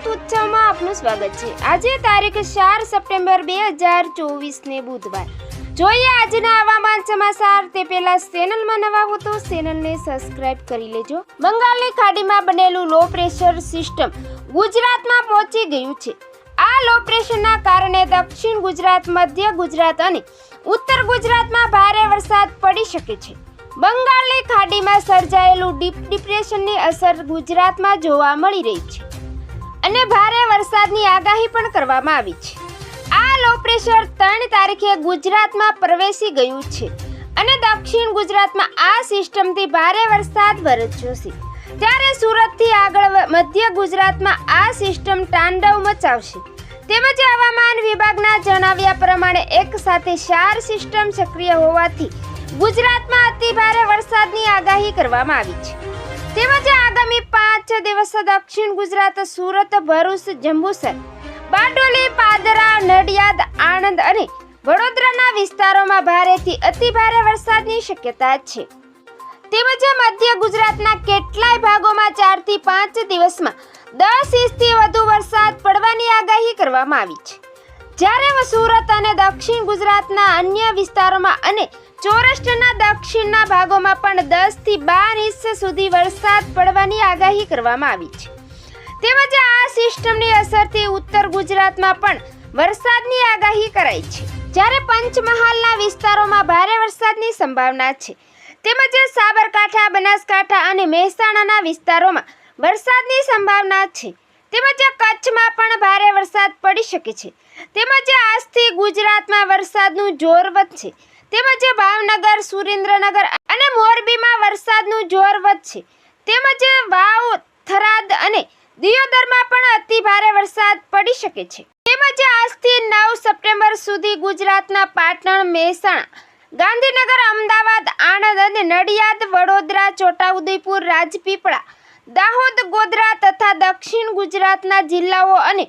સ્વાગત છે. આજે તારીખ ચાર સપ્ટેમ્બર બે હજાર ચોવીસને બુધવાર. જોઈએ આજના હવામાન સમાચાર તે પહેલા ચેનલમાં નવા હો તો ચેનલને સબસ્ક્રાઇબ કરી લેજો. બંગાળની ખાડીમાં બનેલું લો પ્રેશર સિસ્ટમ ગુજરાતમાં પહોંચી ગયું છે. આ લો પ્રેશરના કારણે દક્ષિણ ગુજરાત, મધ્ય ગુજરાત અને ઉત્તર ગુજરાતમાં ભારે વરસાદ પડી શકે છે. બંગાળની ખાડીમાં સર્જાયેલું ડીપ ડિપ્રેશનની અસર ગુજરાતમાં જોવા મળી રહી છે. અને ભારે વરસાદની આગાહી પણ કરવામાં આવી છે. આ લો પ્રેશર ત્રણ તારીખે ગુજરાતમાં પ્રવેશી ગયું છે અને દક્ષિણ ગુજરાતમાં આ સિસ્ટમથી ભારે વરસાદ વરસ્યો ત્યારે સુરતથી આગળ મધ્ય ગુજરાતમાં આ સિસ્ટમ તાંડવ મચાવશે. તેમજ હવામાન વિભાગના જણાવ્યા પ્રમાણે એક સાથે ચાર સિસ્ટમ સક્રિય હોવાથી ગુજરાતમાં અતિ ભારે વરસાદની આગાહી કરવામાં આવી છે. તેમજ આગામી પાંચ દિવસ દક્ષિણ ગુજરાત, સુરત, ભરૂચ જંબુસર બારડોલી, પાદરા, નડિયાદ, આણંદ અને વડોદરાના વિસ્તારોમાં ભારેથી અતિ ભારે વરસાદની શક્યતા છે. તેમજ મધ્ય ગુજરાતના કેટલાય ભાગોમાં ચારથી પાંચ દિવસમાં દસ ઇંચથી વધુ વરસાદ પડવાની આગાહી કરવામાં આવી છે. જ્યારે સુરત અને દક્ષિણ ગુજરાતના અન્ય વિસ્તારોમાં અને સૌરાષ્ટ્રના દક્ષિણના ભાગોમાં પણ દસથી બાર ઇંચ સુધી વરસાદ પડવાની આગાહી કરવામાં આવી છે. તેમજ આ સિસ્ટમની અસરથી ઉત્તર ગુજરાતમાં પણ વરસાદની આગાહી કરાઈ છે. જ્યારે પંચમહાલના વિસ્તારોમાં ભારે વરસાદની સંભાવના છે. તેમજ સાબરકાંઠા, બનાસકાંઠા અને મહેસાણાના વિસ્તારોમાં વરસાદની સંભાવના છે. તેમજ કચ્છમાં પણ ભારે વરસાદ પડી શકે છે. તેમજ આજથી ગુજરાતમાં વરસાદનું જોર વધશે તેમજ ભાવનગર, સુરેન્દ્રનગર અને મોરબીમાં વરસાદનું જોર વધશે તેમજ વાવ, થરાદ અને દિયોદરમાં પણ અતિ ભારે વરસાદ પડી શકે છે. તેમજ આજથી નવ સપ્ટેમ્બર સુધી ગુજરાતના પાટણ, મહેસાણા, ગાંધીનગર, અમદાવાદ, આણંદ અને નડિયાદ, વડોદરા, છોટાઉદેપુર, રાજપીપળા દાહોદ, ગોધરા તથા દક્ષિણ ગુજરાતના જિલ્લાઓ અને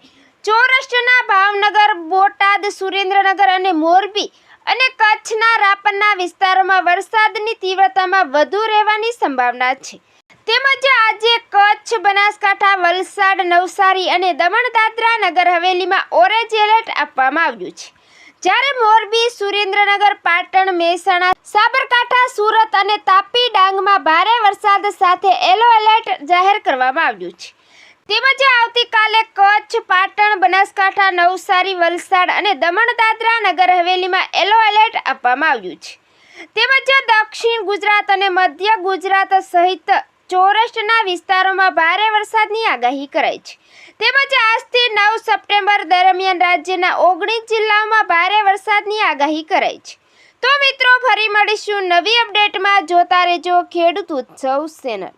સૌરાષ્ટ્રના ભાવનગર, બોટાદ, સુરેન્દ્રનગર અને મોરબી અને કચ્છના રાપરના વિસ્તારોમાં વરસાદની તીવ્રતામાં વધુ રહેવાની સંભાવના છે. તેમજ આજે કચ્છ, બનાસકાંઠા, વલસાડ, નવસારી અને દમણ, દાદરા નગર હવેલીમાં ઓરેન્જ એલર્ટ આપવામાં આવ્યું છે. જ્યારે મોરબી, સુરેન્દ્રનગર, પાટણ, મહેસાણા, સાબરકાંઠા, સુરત અને તાપી ડાંગમાં ભારે વરસાદ સાથે યલો એલર્ટ જાહેર કરવામાં આવ્યું છે. તેમજ આવતીકાલે કચ્છ, પાટણ, બનાસકાંઠા, નવસારી, વલસાડ અને દમણ દાદરા નગર હવેલીમાં યલો એલર્ટ આપવામાં આવ્યું છે. તેમજ દક્ષિણ ગુજરાત અને મધ્ય ગુજરાત સહિત સૌરાષ્ટ્રના વિસ્તારોમાં ભારે વરસાદની આગાહી કરાઈ છે. તેમજ આજથી નવ સપ્ટેમ્બર દરમિયાન રાજ્યના ઓગણીસ જિલ્લાઓમાં ભારે વરસાદની આગાહી કરાઈ છે. તો મિત્રો, ફરી મળીશું નવી અપડેટમાં. જોતા રહેજો ખેડૂત ઉત્સવ ચેનલ.